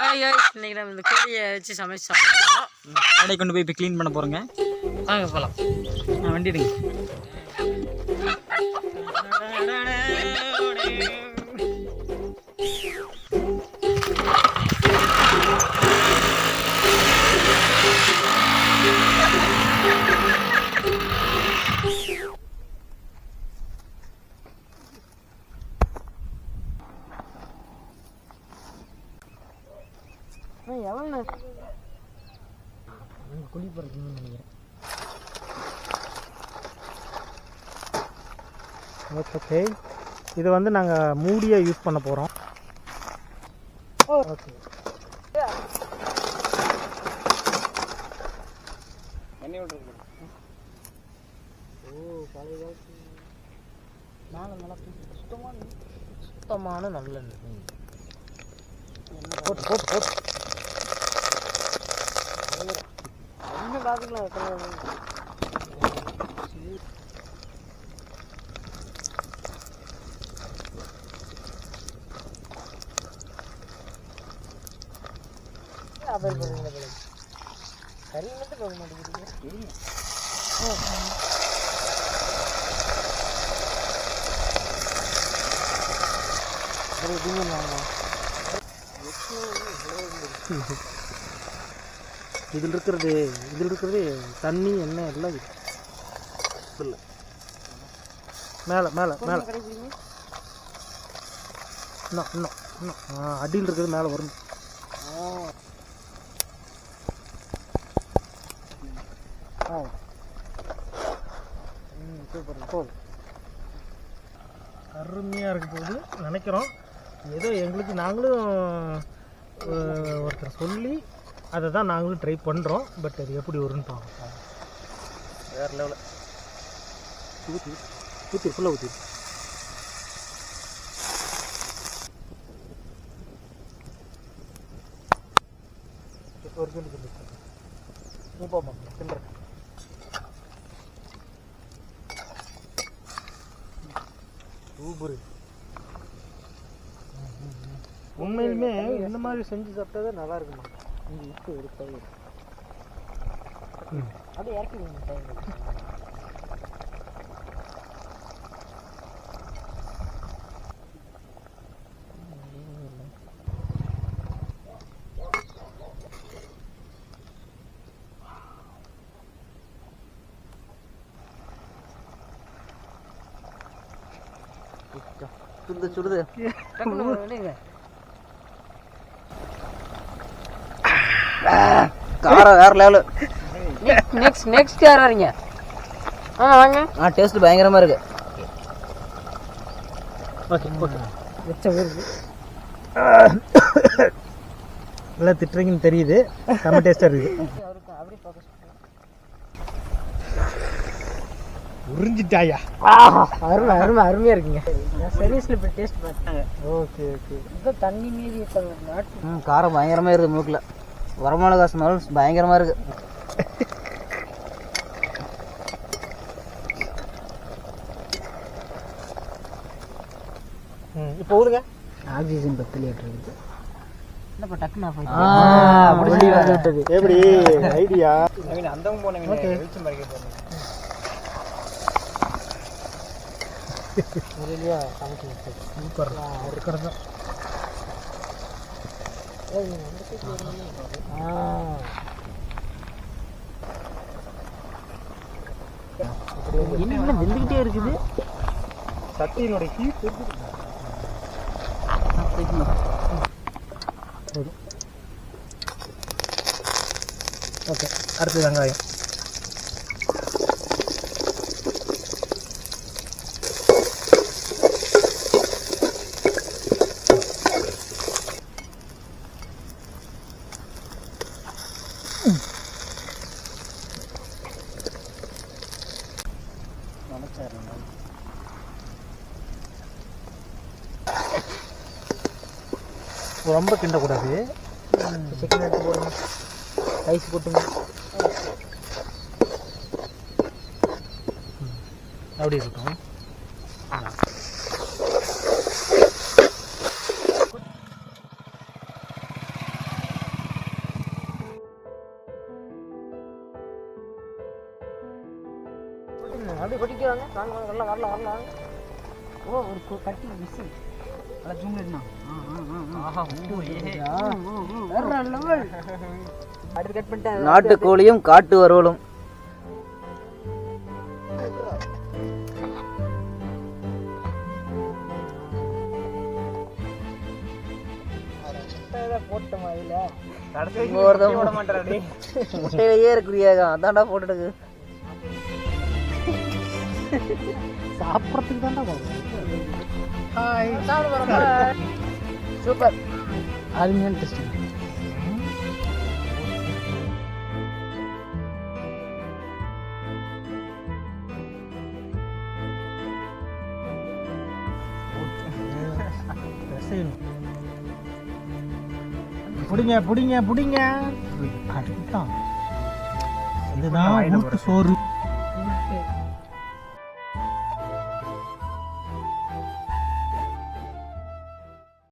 இன்னைக்கு நம்ம இந்த கோழியை வச்சு சமைச்சு சாப்பிடுறோம் கடை கொண்டு போய் இப்போ க்ளீன் பண்ண போகிறோங்க வாங்க போகலாம் வண்டி எடுங்க. எவ்வளோ குழி போகிறதுன்னு நினைக்கிறேன் ஓகே இது வந்து நாங்கள் மூடியாக யூஸ் பண்ண போகிறோம் ஓகே சுத்தமான நல்லெண்ணெய். போட்டு போட்டு போட்டு. இன்னும் பார்த்துக்கலாம் அவர் போடுங்க கறி மட்டும் போக மாட்டேங்குது இதில் இருக்கிறது இதில் இருக்கிறது தண்ணி எண்ணெய் எல்லாம் இது இல்லை. மேலே மேலே மேலே. இன்னும் இன்னும் இன்னும். ஆ, அடியில் இருக்கிறது மேலே வரும். சூப்பர். போதும் அருமையாக இருக்க போது நினைக்கிறோம். ஏதோ எங்களுக்கு நாங்களும் ஒருத்தர் சொல்லி அதை தான் நாங்களும் ட்ரை பண்ணுறோம் பட் அது எப்படி வரும்னு பார்ப்போம். வேறு லெவலில் ஊற்றி ஊற்றி ஃபுல்லாக ஊற்றி ஒரு சொல்லி சொல்லி நீ போமா உண்மையிலுமே இந்த மாதிரி செஞ்சு சாப்பிட்டா தான் நல்லா இருக்குமா? இங்கே இப்போ எடுத்தாவே அப்படியே இறக்கி சுடுது சுடுது காரம் வேற லெவலு நெக்ஸ்ட் நெக்ஸ்ட் யார் வரீங்க ஆ வாங்க. ஆ டேஸ்ட் பயங்கரமாக இருக்கு. ஓகே ஓகே வச்ச ஊருக்கு நல்லா திட்டுறீங்கன்னு தெரியுது. செம்ம டேஸ்ட்டாக இருக்குது உறிஞ்சிட்டாயா? அருமை அருமை அருமையாக இருக்குங்க. சர்வீஸில் இப்போ டேஸ்ட் பார்த்தேன். ஓகே ஓகே இப்போ தண்ணி மீறி காரம் பயங்கரமாக இருக்குது மூக்கில். வரமிளகா ஸ்மெல் பயங்கரமாக இருக்கு. ம் இப்போ ஊருங்க? ஆக்சிஜன் பத்து லிட்டர் இருக்குது எப்படி? ஐடியா? ஓகே. சூப்பர். இருக்கிறது என்ன வெந்துக்கிட்டே இருக்குது? சட்டியினுடைய ஹீட் ஓகே அடுத்து வெங்காயம். ரொம்ப கிண்டக்கூடாது. சிக்கன் எடுத்து போடுங்க ஐஸ் போட்டுங்க அப்படி இருக்கும் அப்படி படிக்கிறாங்க நாங்கள் நல்லா வரல வரல ஓ ஒரு கட்டி மிஷின் அடுத்து கட் பண்ணிட்டேன். நாட்டுக்கோழியும் காட்டு வறுவலும். முட்டையிலேயே இருக்கிறியாங்க அதான்டா போட்டுடுக்கு. சாப்பிட்றதுக்கு தான்டா போகிறோம் சூப்பர் அருமையான டெஸ்ட் புடிங்க புடிங்க புடிங்க. அதுதான் இதுதான் சோறு.